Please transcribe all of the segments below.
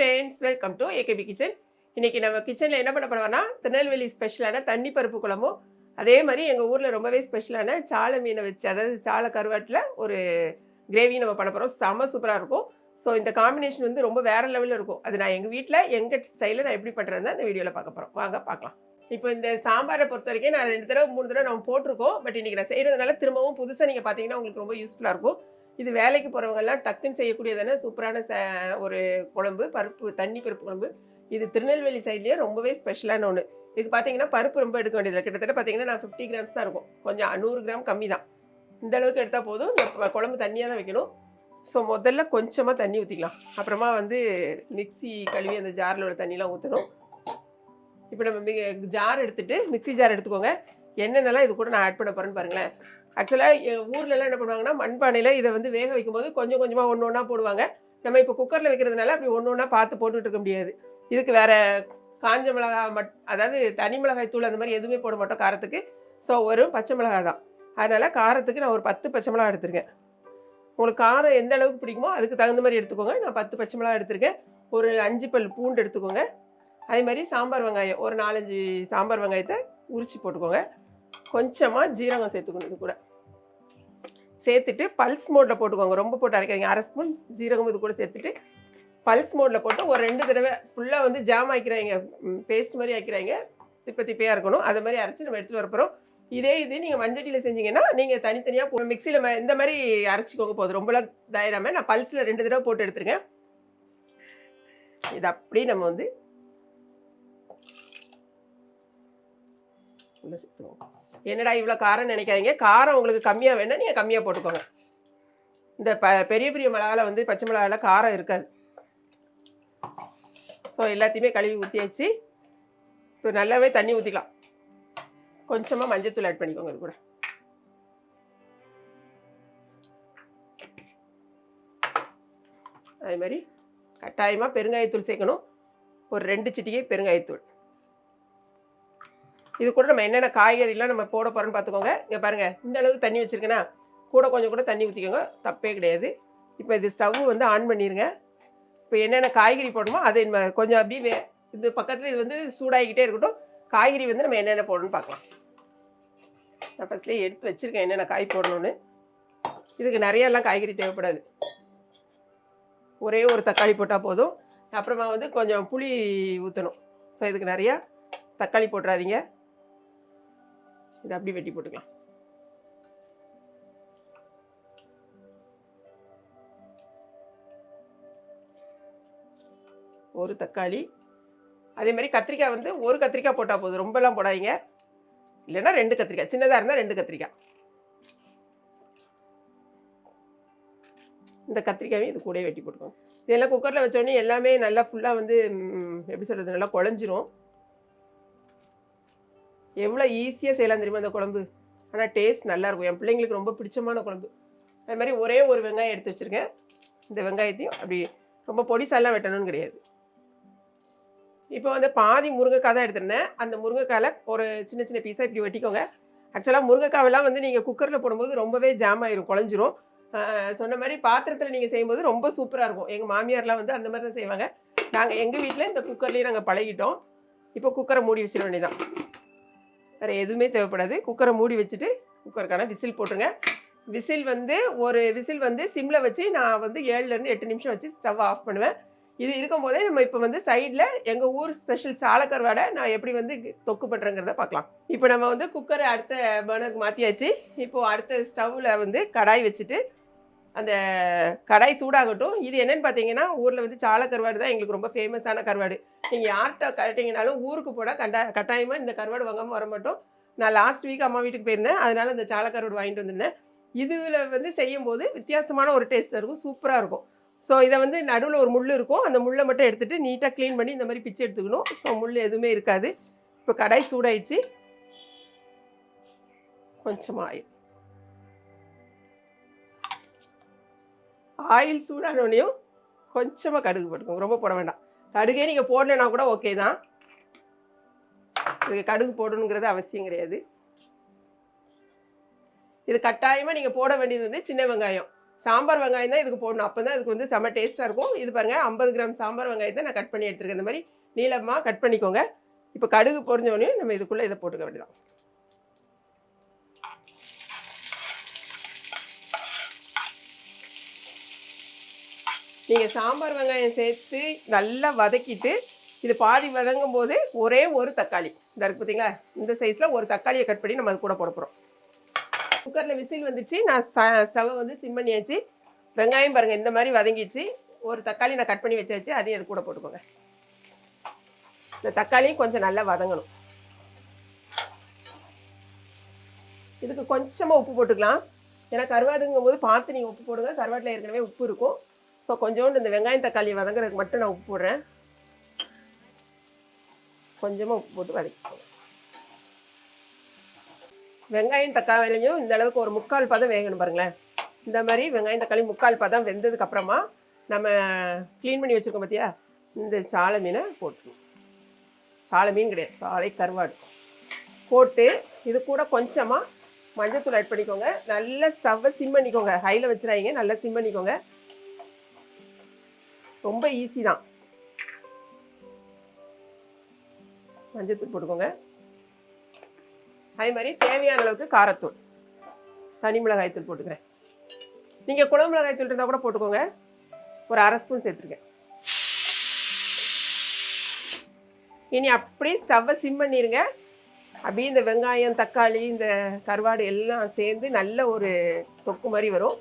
Friends welcome to AKP kitchen இன்றைக்கி நம்ம கிச்சனில் என்ன பண்ண போகிறோம்னா திருநெல்வேலி ஸ்பெஷலான தண்ணி பருப்பு குழம்பும் அதே மாதிரி எங்கள் ஊரில் ரொம்பவே ஸ்பெஷலான சாலை மீனை வச்சு அதாவது சாலை கருவாட்டில் ஒரு கிரேவி நம்ம பண்ண போகிறோம் செம்ம சூப்பராக இருக்கும். ஸோ இந்த காம்பினேஷன் வந்து ரொம்ப வேறு லெவலில் இருக்கும். அது நான் எங்கள் வீட்டில் எங்கள் ஸ்டைலில் நான் எப்படி பண்ணுறதுன்னு அந்த வீடியோவில் பார்க்க போகிறோம் வாங்க பார்க்கலாம். இப்போ இந்த சாம்பாரை பொறுத்த வரைக்கும் நான் ரெண்டு தடவை மூணு தடவை நம்ம போட்டிருக்கோம். பட் இன்றைக்கி நான் செய்கிறதுனால திரும்பவும் புதுசாக நீங்கள் பார்த்தீங்கன்னா உங்களுக்கு ரொம்ப யூஸ்ஃபுல்லாக இருக்கும். இது வேலைக்கு போகிறவங்கெல்லாம் டக்குன்னு செய்யக்கூடியதான சூப்பரான ச- ஒரு குழம்பு பருப்பு தண்ணி பருப்பு குழம்பு. இது திருநெல்வேலி சைட்லேயே ரொம்பவே ஸ்பெஷலான ஒன்று இது பார்த்தீங்கன்னா பருப்பு ரொம்ப எடுக்க வேண்டியதில்லை. கிட்டத்தட்ட பார்த்தீங்கன்னா நான் ஃபிஃப்டி கிராம்ஸ் தான் இருக்கும். கொஞ்சம் நூறு கிராம் கம்மி தான். இந்த அளவுக்கு எடுத்தால் போதும். இந்த குழம்பு தண்ணியாக தான் வைக்கணும். ஸோ முதல்ல கொஞ்சமாக தண்ணி ஊற்றிக்கலாம் அப்புறமா வந்து மிக்ஸி கழுவி அந்த ஜாரில் உள்ள தண்ணிலாம் ஊற்றணும் இப்போ நம்ம மிக ஜார் எடுத்துகிட்டு மிக்ஸி ஜார் எடுத்துக்கோங்க. என்னென்னலாம் இது கூட நான் ஆட் பண்ண போகிறேன்னு பாருங்களேன். ஆக்சுவலாக எங்கள் ஊர்லலாம் என்ன பண்ணுவாங்கன்னா மண்பானையில் இதை வந்து வேக வைக்கும்போது கொஞ்சம் கொஞ்சமாக ஒன்று ஒன்றா போடுவாங்க. நம்ம இப்போ குக்கரில் வைக்கிறதுனால அப்படி ஒன்று ஒன்றா பார்த்து போட்டுட்டு இருக்க முடியாது. இதுக்கு வேற காஞ்ச மிளகாய் மட் அதாவது தனி மிளகாய் தூள் அந்த மாதிரி எதுவுமே போட மாட்டோம் காரத்துக்கு. ஸோ ஒரு பச்சை மிளகாய் தான். அதனால் காரத்துக்கு நான் ஒரு பத்து பச்சை மிளகாய் எடுத்திருக்கேன். உங்களுக்கு காரம் எந்த அளவுக்கு பிடிக்குமோ அதுக்கு தகுந்த மாதிரி எடுத்துக்கோங்க. நான் பத்து பச்சை மிளகாய் எடுத்திருக்கேன். ஒரு அஞ்சு பல் பூண்டு எடுத்துக்கோங்க. அதே மாதிரி சாம்பார் வெங்காயம் ஒரு நாலஞ்சு சாம்பார் வெங்காயத்தை உரிச்சு போட்டுக்கோங்க. கொஞ்சமாக ஜீரகம் சேர்த்துக்கணும் இது கூட. சேர்த்துட்டு பல்ஸ் மோட்டில் போட்டுக்கோங்க. ரொம்ப போட்டு அரைக்காதீங்க. அரை ஸ்பூன் ஜீரகம் இது கூட சேர்த்துட்டு பல்ஸ் மோடில் போட்டு ஒரு ரெண்டு தடவை ஃபுல்லாக வந்து ஜாம் ஆக்கிறாங்க பேஸ்ட் மாதிரி ஆக்கிறாங்க திப்ப திப்பையாக இருக்கணும். அது மாதிரி அரைச்சி நம்ம எடுத்துகிட்டு வரப்போகிறோம் இதே இது நீங்கள் மஞ்சட்டியில் செஞ்சீங்கன்னா நீங்கள் தனித்தனியாக மிக்சியில் இந்த மாதிரி அரைச்சிக்கோங்க போதும். ரொம்பலாம் இதாயிராம நான் பல்ஸில் ரெண்டு தடவை போட்டு எடுத்துருக்கேன் இது அப்படியே நம்ம வந்து உள்ள சேர்த்துக்கோங்க என்னடா இவ்வளோ காரம் நினைக்காதீங்க. காரம் உங்களுக்கு கம்மியாக வேணால் நீங்கள் கம்மியாக போட்டுக்கோங்க. இந்த ப பெரிய பெரிய மிளகாவில் வந்து பச்சை மிளகாவில் காரம் இருக்காது. ஸோ எல்லாத்தையுமே கழுவி ஊற்றியாச்சு இப்போ நல்லாவே தண்ணி ஊற்றிக்கலாம் கொஞ்சமாக மஞ்சத்தூள் ஆட் பண்ணிக்கோங்க இது கூட. அதே மாதிரி கட்டாயமாக பெருங்காயத்தூள் சேர்க்கணும். ஒரு ரெண்டு சிட்டிகை பெருங்காயத்தூள். இது கூட நம்ம என்னென்ன காய்கறிலாம் நம்ம போட போகிறோன்னு பார்த்துக்கோங்க. இங்கே பாருங்கள் இந்த அளவுக்கு தண்ணி வச்சுருக்கேன்னா கூட கொஞ்சம் கூட தண்ணி ஊற்றிக்கோங்க தப்பே கிடையாது. இப்போ இது ஸ்டவ் வந்து ஆன் பண்ணிடுங்க இப்போ என்னென்ன காய்கறி போடணுமோ அதை நம்ம கொஞ்சம் அப்படியே வே இது பக்கத்தில் இது வந்து சூடாகிக்கிட்டே இருக்கட்டும். காய்கறி வந்து நம்ம என்னென்ன போடணும்னு பார்க்கலாம். நான் ஃபஸ்ட்லேயே எடுத்து வச்சுருக்கேன் என்னென்ன காய் போடணும்னு. இதுக்கு நிறையெல்லாம் காய்கறி தேவைப்படாது. ஒரே ஒரு தக்காளி போட்டால் போதும். அப்புறமா வந்து கொஞ்சம் புளி ஊற்றணும் ஸோ இதுக்கு நிறையா தக்காளி போட்டுறாதீங்க. இதை அப்படி வெட்டி போட்டுக்கலாம். ஒரு தக்காளி. அதே மாதிரி கத்திரிக்காய் வந்து ஒரு கத்திரிக்காய் போட்டால் போதும். ரொம்பலாம் போடாதீங்க. இல்லைன்னா ரெண்டு கத்திரிக்காய். சின்னதாக இருந்தால் ரெண்டு கத்திரிக்காய். இந்த கத்திரிக்காயும் இது கூடயே வெட்டி போட்டுக்கோங்க. இதெல்லாம் குக்கரில் வச்சோடனே எல்லாமே நல்லா ஃபுல்லாக வந்து எப்படி சொல்கிறது நல்லா குழஞ்சிரும். எவ்வளோ ஈஸியாக செய்யலாம் தெரியுமா அந்த குழம்பு? ஆனால் டேஸ்ட் நல்லாயிருக்கும் என் பிள்ளைங்களுக்கு ரொம்ப பிடிச்சமான குழம்பு. அது மாதிரி ஒரே ஒரு வெங்காயம் எடுத்து வச்சுருக்கேன். இந்த வெங்காயத்தையும் அப்படி ரொம்ப பொடிசாலாம் வெட்டணும்னு கிடையாது. இப்போ வந்து பாதி முருங்கைக்காய் தான் எடுத்துருந்தேன். அந்த முருங்கைக்காயில் ஒரு சின்ன சின்ன பீஸாக இப்படி வெட்டிக்கோங்க. ஆக்சுவலாக முருங்கைக்காவெல்லாம் வந்து நீங்கள் குக்கரில் போடும்போது ரொம்பவே ஜாம் ஆயிரும் குழஞ்சிரும். சொன்ன மாதிரி பாத்திரத்தில் நீங்கள் செய்யும்போது ரொம்ப சூப்பராக இருக்கும். எங்கள் மாமியார்லாம் வந்து அந்த மாதிரி தான் செய்வாங்க. நாங்கள் எங்கள் வீட்டில் இந்த குக்கர்லேயே நாங்கள் பழகிட்டோம். இப்போ குக்கரை மூடி வச்சிட வேண்டியதான் வேறு எதுவுமே தேவைப்படாது. குக்கரை மூடி வச்சுட்டு குக்கருக்கான விசில் போட்டுருங்க. விசில் வந்து ஒரு விசில் வந்து சிம்மில் வச்சு நான் வந்து ஏழுலேருந்து எட்டு நிமிஷம் வச்சு ஸ்டவ் ஆஃப் பண்ணுவேன். இது இருக்கும் போதே நம்ம இப்போ வந்து சைடில் எங்கள் ஊர் ஸ்பெஷல் சாலக்கருவாடை நான் எப்படி வந்து தொக்கு பண்ணுறேங்கிறத பார்க்கலாம். இப்போ நம்ம வந்து குக்கரை அடுத்த பர்னருக்கு மாற்றியாச்சு இப்போது அடுத்த ஸ்டவ்வில் வந்து கடாய் வச்சுட்டு அந்த கடாய் சூடாகட்டும். இது என்னன்னு பார்த்தீங்கன்னா ஊரில் வந்து சால கருவாடு தான் எங்களுக்கு ரொம்ப ஃபேமஸான கருவாடு. நீங்கள் யார்கிட்ட கேட்டிங்கனாலும் ஊருக்கு போட கண்டா கட்டாயமாக இந்த கருவாடு வாங்காமல் வர மாட்டோம். நான் லாஸ்ட் வீக் அம்மா வீட்டுக்கு போயிருந்தேன். அதனால் இந்த சால கருவாடு வாங்கிட்டு வந்திருந்தேன். இதில் வந்து செய்யும்போது வித்தியாசமான ஒரு டேஸ்ட் இருக்கும். சூப்பராக இருக்கும். ஸோ இதை வந்து நடுவில் ஒரு முள் இருக்கும். அந்த முள்ளை மட்டும் எடுத்துகிட்டு நீட்டாக க்ளீன் பண்ணி இந்த மாதிரி பிச்சு எடுத்துக்கணும். ஸோ முள் எதுவுமே இருக்காது. இப்போ கடாய் சூடாயிடுச்சு. கொஞ்சமாக ஆயிடும் ஆயில் சூடானோடனையும் கொஞ்சமாக கடுகு போட்டுக்கோங்க. ரொம்ப போட வேண்டாம். கடுகே நீங்கள் போடலைன்னா கூட ஓகே தான். இதுக்கு கடுகு போடணுங்கிறது அவசியம் கிடையாது. இது கட்டாயமாக நீங்கள் போட வேண்டியது வந்து சின்ன வெங்காயம். சாம்பார் வெங்காயம் தான் இதுக்கு போடணும். அப்போ தான் இதுக்கு வந்து செம்ம டேஸ்ட்டாக இருக்கும். இது பாருங்கள் ஐம்பது கிராம் சாம்பார் வெங்காயத்தை நான் கட் பண்ணி எடுத்துருக்கேன். இந்த மாதிரி நீளமாக கட் பண்ணிக்கோங்க. இப்போ கடுகு பொறிஞ்சோடனே நம்ம இதுக்குள்ளே இதை போட்டுக்க வேண்டியதான் நீங்கள் சாம்பார் வெங்காயம் சேர்த்து நல்லா வதக்கிட்டு இது பாதி வதங்கும் போது ஒரே ஒரு தக்காளி. இந்த இருக்குது பார்த்தீங்களா இந்த சைஸில் ஒரு தக்காளியை கட் பண்ணி நம்ம அது கூட போட போகிறோம் குக்கரில் விசில் வந்துச்சு. நான் ஸ்டவ்வை வந்து சிம் பண்ணியாச்சு. வெங்காயம் பாருங்கள் இந்த மாதிரி வதங்கிச்சு ஒரு தக்காளி நான் கட் பண்ணி வச்சாச்சு. அதையும் அது கூட போட்டுக்கோங்க. இந்த தக்காளியும் கொஞ்சம் நல்லா வதங்கணும். இதுக்கு கொஞ்சமாக உப்பு போட்டுக்கலாம். ஏன்னா கருவாடுங்கும் போது பார்த்து நீங்கள் உப்பு போடுங்க. கருவாட்டில் ஏற்கனவே உப்பு இருக்கும். ஸோ கொஞ்சோண்டு இந்த வெங்காயம் தக்காளி வதங்குறதுக்கு மட்டும் நான் உப்பு போடுறேன். கொஞ்சமாக உப்பு போட்டு வதக்கிக்கோங்க. வெங்காயம் தக்காளியும் இந்த அளவுக்கு ஒரு முக்கால் பதம் வேகணும் பாருங்களேன். இந்த மாதிரி வெங்காயம் தக்காளி முக்கால் பதம் வெந்ததுக்கு அப்புறமா நம்ம க்ளீன் பண்ணி வச்சுருக்கோம் பார்த்தியா இந்த சாலை மீனை போட்டுருவோம் சாலை மீன் கிடையாது. சாலை கருவாடு. போட்டு இது கூட கொஞ்சமாக மஞ்சத்தூள் ஆட் பண்ணிக்கோங்க. நல்ல ஸ்டவ்வை சிம் பண்ணிக்கோங்க. ஹையில் வச்சிடாதீங்க. நல்லா சிம் பண்ணிக்கோங்க. ரொம்ப ஈஸி தான். மஞ்சத்தூள் போட்டுக்கோங்க. அதே மாதிரி தேவையான அளவுக்கு காரத்தூள். தனி மிளகாய் தூள் போட்டுக்கிறேன். நீங்கள் குழம்பு மிளகாய் தூள் இருந்தால் கூட போட்டுக்கோங்க. ஒரு அரை ஸ்பூன் சேர்த்துருக்கேன். இனி அப்படியே ஸ்டவ்வை சிம் பண்ணிடுங்க அப்படியே இந்த வெங்காயம் தக்காளி இந்த கருவாடு எல்லாம் சேர்ந்து நல்ல ஒரு தொக்கு மாதிரி வரும்.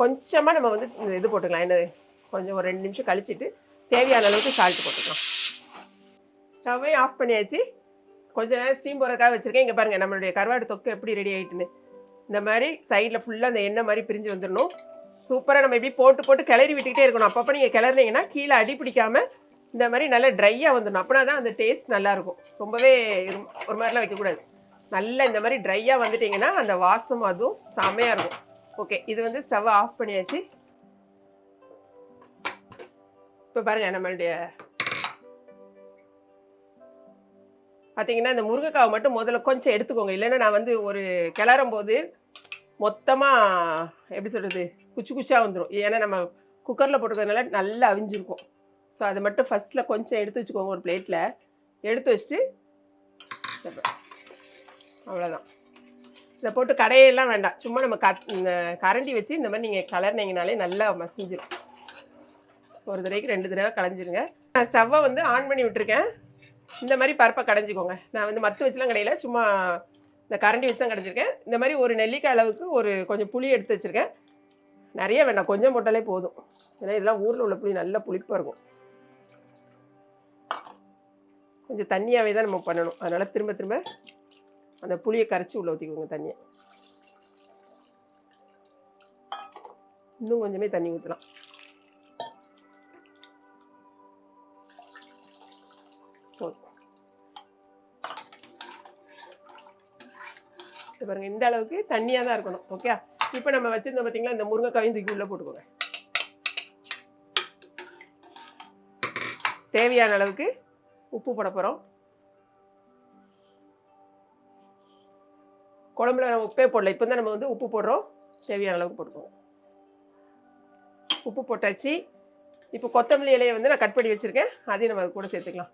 கொஞ்சமாக நம்ம வந்து இது போட்டுக்கலாம். என்ன கொஞ்சம் ஒரு ரெண்டு நிமிஷம் கழிச்சிட்டு தேவையான அளவுக்கு சால்ட் போட்டுக்கலாம். ஸ்டவ்வையும் ஆஃப் பண்ணியாச்சு. கொஞ்ச நேரம் ஸ்டீம் போகிறதுக்காக வச்சுருக்கேன். இங்கே பாருங்கள் நம்மளுடைய கருவாடு தொக்கு எப்படி ரெடி ஆகிட்டுன்னு இந்த மாதிரி சைடில் ஃபுல்லாக அந்த எண்ணெய் மாதிரி பிரிஞ்சு வந்துடணும். சூப்பராக நம்ம எப்படி போட்டு போட்டு கிளறி விட்டுக்கிட்டே இருக்கணும். அப்பப்போ நீங்கள் கிளறினீங்கன்னா கீழே அடி பிடிக்காம இந்த மாதிரி நல்லா ட்ரையாக வந்துடணும். அப்படின்னா தான் அந்த டேஸ்ட் நல்லாயிருக்கும். ரொம்பவே இரு- ஒரு மாதிரிலாம் வைக்கக்கூடாது. நல்லா இந்த மாதிரி ட்ரையாக வந்துட்டிங்கன்னா அந்த வாசம் அதுவும் செமையாக இருக்கும். ஓகே இது வந்து ஸ்டவ் ஆஃப் பண்ணியாச்சு. இப்போ பாருங்கள் நம்மளுடைய பார்த்தீங்கன்னா இந்த முருங்கைக்காவை மட்டும் முதல்ல கொஞ்சம் எடுத்துக்கோங்க. இல்லைன்னா நான் வந்து ஒரு கிளறும் போது மொத்தமாக எப்படி சொல்கிறது குச்சி குச்சியாக வந்துடும் ஏன்னா நம்ம குக்கரில் போட்டுக்கிறதுனால நல்லா அவிஞ்சிருக்கும். ஸோ அதை மட்டும் ஃபஸ்ட்டில் கொஞ்சம் எடுத்து வச்சுக்கோங்க ஒரு பிளேட்டில் எடுத்து வச்சுட்டு அவ்வளோதான் இதை போட்டு கடையெல்லாம் வேண்டாம். சும்மா நம்ம க கரண்டி வச்சு இந்த மாதிரி நீங்கள் கலர்னீங்கனாலே நல்லா மசிஞ்சிடும் ஒரு தடவைக்கு ரெண்டு தடவை களைஞ்சிருங்க. நான் ஸ்டவ்வை வந்து ஆன் பண்ணி விட்டுருக்கேன். இந்த மாதிரி பருப்பை கடைஞ்சிக்கோங்க. நான் வந்து மத்து வச்சுலாம் கடையில சும்மா இந்த கரண்டி வச்சு தான் கடைஞ்சிருக்கேன். இந்த மாதிரி ஒரு நெல்லிக்காய் அளவுக்கு ஒரு கொஞ்சம் புளி எடுத்து வச்சுருக்கேன். நிறைய வேண்டாம் கொஞ்சம் போட்டாலே போதும். ஏன்னா இதெல்லாம் ஊரில் உள்ள புளி நல்ல புளிப்பாக இருக்கும். கொஞ்சம் தண்ணியாகவே தான் நம்ம பண்ணணும். அதனால் திரும்ப திரும்ப அந்த புளியை கரைச்சி உள்ள ஊற்றிக்கோங்க தண்ணியை. இன்னும் கொஞ்சமே தண்ணி ஊற்றலாம் போதும் இது பாருங்கள் இந்த அளவுக்கு தண்ணியாக தான் இருக்கணும் ஓகே இப்போ நம்ம வச்சுருந்தோம் பார்த்தீங்களா இந்த முருங்கைக்காயும் தூக்கி உள்ளே போட்டுக்கோங்க. தேவையான அளவுக்கு உப்பு போட போகிறோம் குழம்புல நம்ம உப்பே போடல இப்போ தான் நம்ம வந்து உப்பு போடுறோம். தேவையான அளவுக்கு போட்டுக்கோங்க. உப்பு போட்டாச்சு. இப்போ கொத்தமல்லி இலையை வந்து நான் கட் பண்ணி வச்சுருக்கேன். அதையும் நம்ம அது கூட சேர்த்துக்கலாம்.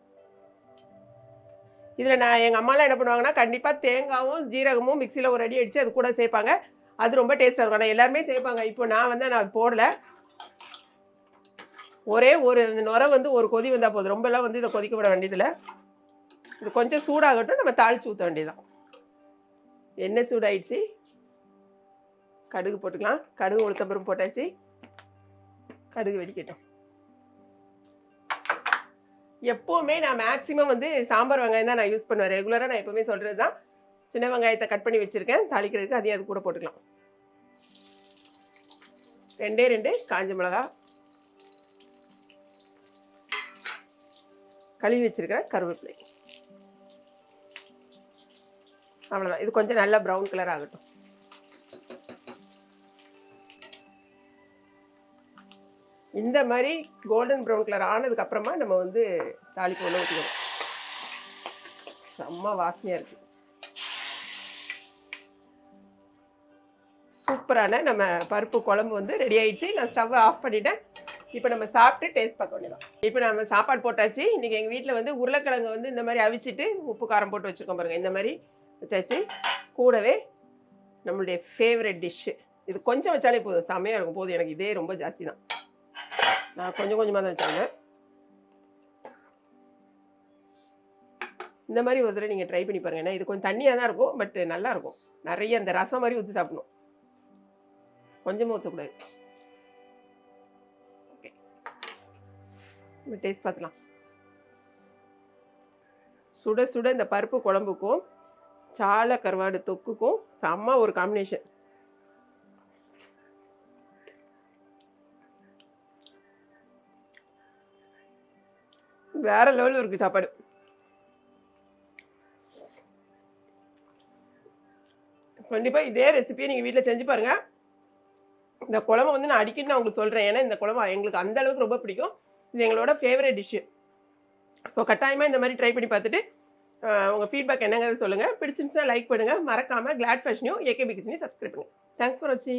இதில் நான் எங்கள் அம்மாலாம் என்ன பண்ணுவாங்கன்னா கண்டிப்பாக தேங்காவும் ஜீரகமும் மிக்சியில் ஒரு அடி அடித்து அது கூட சேர்ப்பாங்க. அது ரொம்ப டேஸ்ட்டாக இருக்கும். ஆனால் எல்லாருமே சேர்ப்பாங்க. இப்போ நான் வந்து நான் அது போடல. ஒரே ஒரு இந்த நுரை வந்து ஒரு கொதி வந்தால் போதும். ரொம்பலாம் வந்து இதை கொதிக்க விட வேண்டியதில்லை. இது கொஞ்சம் சூடாகட்டும் நம்ம தாளித்து ஊற்ற வேண்டியதுதான். எண்ணெய் சூடாயிடுச்சு? கடுகு போட்டுக்கலாம். கடுகு உளுத்தம்பருப்பு போட்டாச்சு. கடுகு வெடிக்கட்டும். எப்போவுமே நான் மேக்ஸிமம் வந்து சாம்பார் வெங்காயம் தான் நான் யூஸ் பண்ணுவேன். ரெகுலராக நான் எப்போவுமே சொல்கிறது தான். சின்ன வெங்காயத்தை கட் பண்ணி வச்சுருக்கேன். தாளிக்கிறதுக்கு அதையும் அது கூட போட்டுக்கலாம். ரெண்டே ரெண்டு காஞ்ச மிளகா. கழுவி வச்சுருக்கிற கருவேப்பிலை. அவ்வளோதான் இது கொஞ்சம் நல்லா ப்ரௌன் கலர் ஆகட்டும். இந்த மாதிரி கோல்டன் ப்ரௌன் கலர் ஆனதுக்கு அப்புறமா நம்ம வந்து தாளிப்பு ஒன்று ஊற்றிக்கணும் செம்ம வாசனையாக இருக்கு. சூப்பரான நம்ம பருப்பு குழம்பு வந்து ரெடி ஆயிடுச்சு. நான் ஸ்டவ் ஆஃப் பண்ணிட்டேன். இப்போ நம்ம சாப்பிட்டு டேஸ்ட் பார்க்க வேண்டியதான் இப்போ நம்ம சாப்பாடு போட்டாச்சு. இன்றைக்கி எங்கள் வீட்டில் வந்து உருளைக்கிழங்கு வந்து இந்த மாதிரி அவிச்சிட்டு உப்பு காரம் போட்டு வச்சுருக்கோம் பாருங்கள் இந்த மாதிரி வச்சாச்சு. கூடவே நம்மளுடைய ஃபேவரட் டிஷ்ஷு இது கொஞ்சம் வச்சாலே போதும். செம்மையாக இருக்கும். போதும். எனக்கு இதே ரொம்ப ஜாஸ்தி தான். நான் கொஞ்சம் கொஞ்சமாக தான் வச்சாங்க இந்த மாதிரி ஒரு தடவை நீங்கள் ட்ரை பண்ணி பாருங்கள் ஏன்னா இது கொஞ்சம் தண்ணியாக தான் இருக்கும் பட் நல்லாயிருக்கும். நிறைய அந்த ரசம் மாதிரி ஊற்றி சாப்பிடணும். கொஞ்சமாக ஊற்றக்கூடாது ஓகே நம்ம டேஸ்ட் பார்த்துலாம் சுட சுட இந்த பருப்பு குழம்புக்கும் சாலை கருவாடு தொக்குக்கும் செம்ம ஒரு காம்பினேஷன் வேற லெவலில் இருக்கு சாப்பாடு. கண்டிப்பாக இதே ரெசிபியை நீங்கள் வீட்டில் செஞ்சு பாருங்கள் இந்த குழம்பு வந்து நான் அடிக்கடி நான் உங்களுக்கு சொல்கிறேன் ஏன்னா இந்த குழம்பு எங்களுக்கு அந்த அளவுக்கு ரொம்ப பிடிக்கும். இது எங்களோட ஃபேவரட் டிஷ்ஷு ஸோ கட்டாயமாக இந்த மாதிரி ட்ரை பண்ணி பார்த்துட்டு உங்கள் ஃபீட்பேக் என்னங்கிறது சொல்லுங்கள் பிடிச்சிருந்துச்சுன்னா லைக் பண்ணுங்கள் மறக்காமல் கிளாட் ஃபேஷனையும் ஏகேபி கிச்சனையும் சப்ஸ்கிரைப் பண்ணுங்கள் தேங்க்ஸ் ஃபார் வாட்சிங்